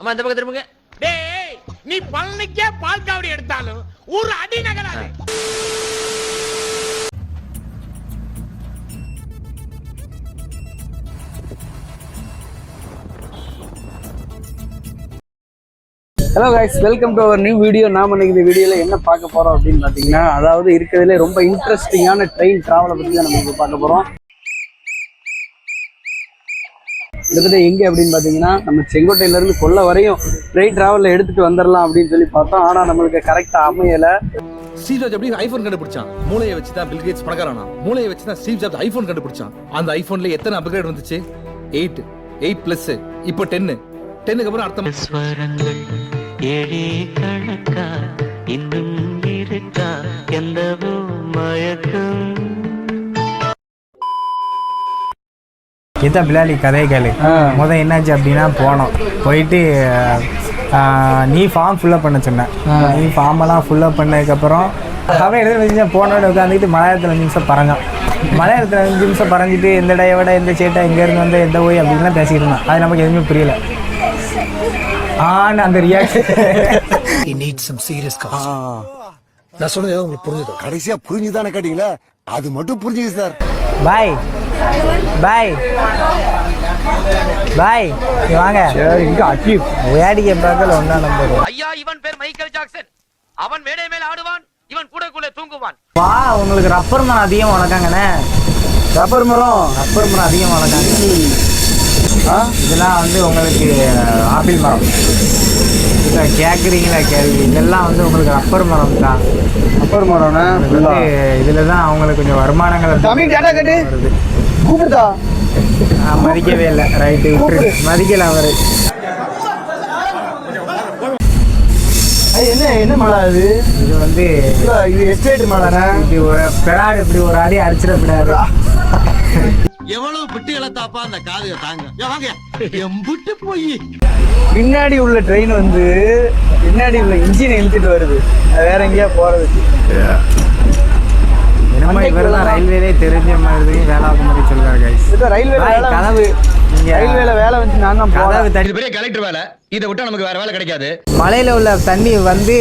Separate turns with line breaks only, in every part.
அம்மா இந்த பக்கம் திரும்புங்க.
டேய் நீ பழனிக்கே பால் காவடி எடுத்தாலும் ஒரு அடி நகராது.
Hello guys welcome to our new video நாம இன்னைக்கு இந்த வீடியோவில் என்ன பார்க்க போறோம் அப்படின்னு பார்த்தீங்கன்னா அதாவது இருக்கிறதுலே ரொம்ப இன்ட்ரெஸ்டிங்கான ட்ரெயின் டிராவலை பற்றி தான் நம்ம இப்போ பார்க்க போறோம். கிட்டத்தட்ட எங்கே அப்படின்னு பார்த்தீங்கன்னா நம்ம செங்கோட்டையிலேருந்து கொல்ல வரையும் ட்ரெயின் டிராவலில் எடுத்துகிட்டு வந்துடலாம் அப்படின்னு சொல்லி பார்த்தோம். ஆனால் நம்மளுக்கு கரெக்டாக அமையலை.
ஸ்டீவ் ஜாப்ஸ் எப்படி ஐபோன் கண்டுபிடிச்சான். மூளையை வச்சு தான் பில் கேட்ஸ் பணக்காரனா? மூளையை வச்சு தான் ஸ்டீவ் ஜாப்ஸ் ஐபோன் கண்டுபிடிச்சான். அந்த ஐபோன்ல எத்தனை அப்கிரேட் வந்துச்சு? எயிட் எயிட் பிளஸ் இப்போ டென்னு டென்னுக்கு அப்புறம் அடுத்த
ஸ்வரங்கள் ஏழே கணக்கா இன்னும் இருக்கா? எந்தவோ மயக்கம்?
இதான் பிலாலி கதை கேளு. முத என்னாச்சு அப்படின்னா போனோம். போயிட்டு நீ ஃபார்ம் ஃபுல்லப் பண்ண சொன்னேன் நீ ஃபார்மெல்லாம் ஃபுல்லப் பண்ணதுக்கப்புறம் அவன் எழுதி வச்சு போனோட உட்காந்துக்கிட்டு மலையாளத்தில் அஞ்சு நிமிஷம் பறஞ்சான் மலையாளத்தில் அஞ்சு நிமிஷம் பறஞ்சிட்டு எந்த டையோட எந்த சேட்டை? எங்கேருந்து வந்து எந்த ஓய்? அப்படின்லாம் பேசிக்கிட்டு இருந்தான். அது நமக்கு எதுவுமே புரியல. ஆன்னு அந்த ரியாக்ஷன்
கடைசியா புரிஞ்சுதானே கேட்டீங்களா? அது மட்டும் புரிஞ்சுது சார்
பாய் பாய் பாய் வாங்க.
இங்கே அச்சீவ்
வேடிக்கை பார்க்கல ஒன்றா நம்பர்.
ஐயா இவன் பேர் மைக்கேல் ஜாக்சன். அவன் மேடை மேல ஆடுவான் இவன் கூடக்குள்ளே தூங்குவான்.
வா உங்களுக்கு ரப்பர் மரம் அதிகம் வளர்க்காங்கண்ணே.
ரப்பர் மரம்?
ரப்பர் மரம் அதிகம் வளர்க்காங்க. இதெல்லாம் வந்து உங்களுக்கு ஆப்பிள் மரம். கேட்குறீங்களா கேள்வி? இதெல்லாம் வந்து உங்களுக்கு ரப்பர் மரம் தான்.
ரப்பர் மரம்னா?
வந்து இதில் தான் அவங்களுக்கு கொஞ்சம் வருமானங்கள்
தமிழ் கேட்டு கூப்பிடுதா?
மதிக்கவே இல்லை. ரைட்டு விட்டுரு. மதிக்கல அவர்.
என்ன என்ன மழை அது?
இது வந்து
இல்ல, இது எஸ்டேட்
இப்படி ஒரு பெறாடு இப்படி ஒரு அடி அடிச்சிடக்கூடாது
எவ்வளவு பிட்டு இழத்தாப்பா அந்த காதுக தாங்க? வாங்க. எம்புட்டு போய்.
பின்னாடி உள்ள ட்ரெயின் வந்து பின்னாடி உள்ள இன்ஜினை இழுத்துட்டு வருது. வேற எங்கேயா போறதுக்கு.
என்னமோ இவர் தான் ரயில்வேலே தெரிஞ்ச மாதிரி வேளாக்கு மாதிரி சொல்றாரு கைஸ்
ரயில்வே வேலை
கனவு நீங்க
ரயில்வேல வேலை வந்து நான் தான் போறேன்.
கதவு தட்டி
பெரிய கலெக்டர் வேலை. இதை விட்டா நமக்கு வேற வேலை கிடைக்காது.
மலையில உள்ள தண்ணி வந்து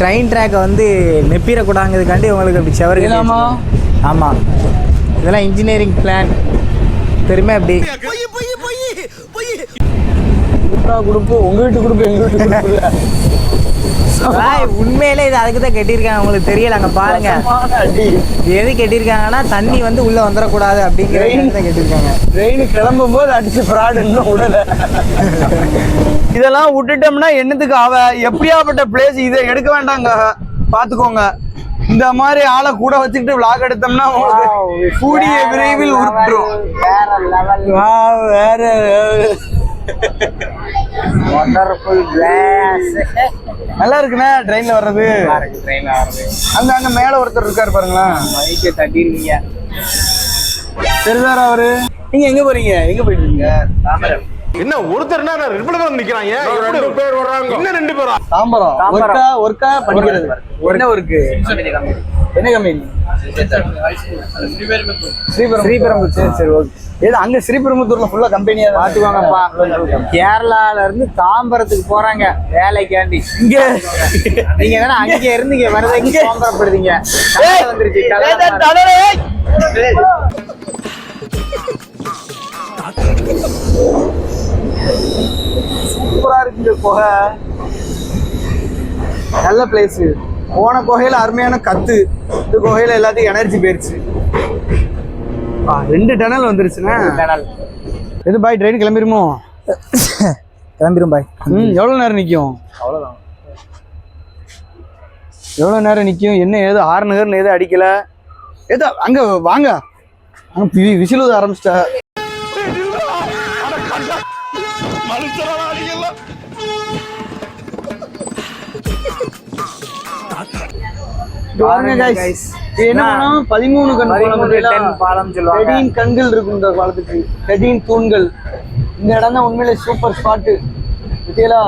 ட்ரெயின் ட்ராக்கை வந்து நெப்பிடக்கூடாங்கிறதுக்காண்டி உங்களுக்கு இப்படி செவரு. ஆமா. இதெல்லாம் இன்ஜினியரிங் பிளான் தெரியுமா எப்படி
குடுப்பா குடுப்பு. உங்க வீட்டு குடுப்பு எங்க வீட்டு குடுப்பு
உண்மையிலே இது அதுக்கு தான் கட்டியிருக்காங்க. உங்களுக்கு தெரியல அங்க பாருங்க. எது கட்டியிருக்காங்கன்னா தண்ணி வந்து உள்ள வந்துடக்கூடாது அப்படிங்கிற தான் கட்டியிருக்காங்க.
ட்ரெயின் கிளம்பும் போது அடிச்சு ஃப்ராட் இன்னும் விடல இதெல்லாம் விட்டுட்டோம்னா என்னத்துக்கு அவ எப்படியாப்பட்ட பிளேஸ் இதை எடுக்க வேண்டாங்க. பாத்துக்கோங்க இந்த மாதிரி ஆளை கூட வச்சுக்கிட்டு விளாக் எடுத்தோம்னா உங்களுக்கு கூடிய விரைவில் உருட்டுரும். Wow, வேற நல்லா இருக்குண்ணே ட்ரெயின்ல வர்றது. அங்க அங்க மேல ஒருத்தர் இருக்காரு பாருங்களேன்
மைக்கை தட்டிருக்கீங்க
தெரிதாரா அவரு? நீங்க எங்க போறீங்க? எங்க போயிட்டு இருக்கீங்க?
என்ன ஒருத்தர் ரெண்டு பேர் நிக்கிறாங்க? ரெண்டு பேர் வர்றாங்க. இன்னும் ரெண்டு பேரா?
தாம்பரம். ஒர்க்கா ஒர்க்கா படிக்கிறது என்ன ஒர்க்கு? என்ன கம்பெனி ஸ்ரீபெரும் ஸ்ரீபெரும்புத்தூர். சரி சரி ஓகே. ஏதோ அங்க ஸ்ரீபெரும்புத்தூர்ல ஃபுல்லா கம்பெனியா
பாத்துக்கோங்கப்பா கேரளால இருந்து தாம்பரத்துக்கு போறாங்க. வேலைக்காண்டி.
இங்க.
நீங்க தானே அங்க இருந்து இங்க வரதைக்கு தாம்பரப்படுறீங்க
ஏய்,
வந்துருச்சு.
சூப்பரா இருக்கு இந்த குகை நல்ல பிளேஸ் போன குகையில அருமையான கத்து இந்த குகையில எல்லாத்தையும் எனர்ஜி போயிருச்சு. ஆ, ரெண்டு டனல் வந்துருச்சுண்ணே.
டனல்.
எது பாய் ட்ரெயின் கிளம்பிருமோ?
கிளம்பிரும் பாய்.
ம் எவ்வளோ நேரம் நிற்கும்
அவ்வளவுதான்.
எவ்வளோ நேரம் நிற்கும் என்ன ஏதோ ஆறு நகர்னு ஏதோ அடிக்கல? ஏதோ அங்கே வாங்க. அங்கே விசில் ஊத ஆரம்பிச்சிட்டா. பதிமூணு கண் கண்கள் இருக்கும் இந்த காலத்துக்கு. தூண்கள். இந்த இடம் தான் உண்மையிலே சூப்பர் ஸ்பாட்டு. பத்தியலா